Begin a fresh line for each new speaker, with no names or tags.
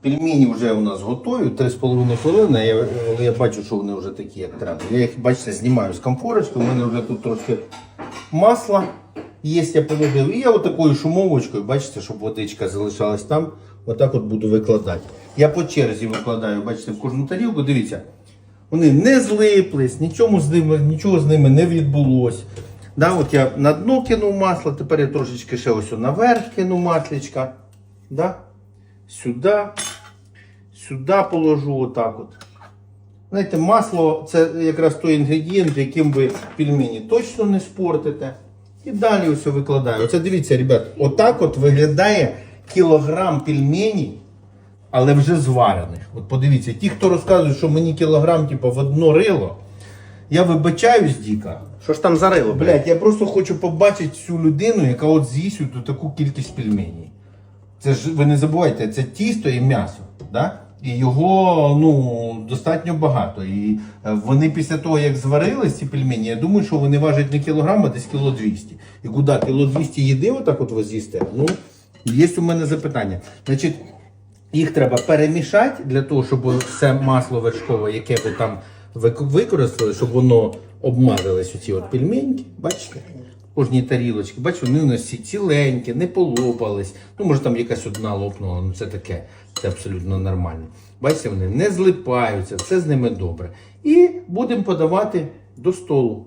Пельмені вже у нас готові, 3,5 хвилини, я, але я бачу, що вони вже такі, як треба. Я їх, бачите, знімаю з комфорочки, у мене вже тут трошки масла є, я положив. І я отакою шумовочкою, бачите, щоб водичка залишалась там, отак от буду викладати. Я по черзі викладаю, бачите, в кожну тарілку, дивіться. Вони не злиплись, нічого з ними, нічого з ними не відбулось. Да, от я на дно кинув масло, тепер я трошечки ще ось наверх кину масличка. Да? Сюди, сюди положу отак от. Знаєте, масло це якраз той інгредієнт, яким ви пельмені точно не спортите. І далі ось викладаю. Оце дивіться, ребят, отак от виглядає кілограм пельменей, але вже зварених. От подивіться, ті, хто розказує, що мені кілограм типу, в одно рило, я вибачаюсь Діка.
Що ж там за рило.
Блять, я просто хочу побачити цю людину, яка от з'їсть таку кількість пельменей. Це ж ви не забувайте, це тісто і м'ясо. Да? І його ну, достатньо багато. І е, вони після того, як зварили ці пельмені, я думаю, що вони важать не кілограм, а десь кіло 200. І куди кіло 200 їди, отак от ви? Ну, є у мене запитання. Значить, їх треба перемішати для того, щоб все масло вершкове, яке ви там використали, щоб воно обмазалось оці от пельменьки. Бачите? Кожній тарілочці. Бачите, вони у нас всі ціленькі, не полопались. Ну, може там якась одна лопнула, ну це таке, це абсолютно нормально. Бачите, вони не злипаються, все з ними добре. І будемо подавати до столу.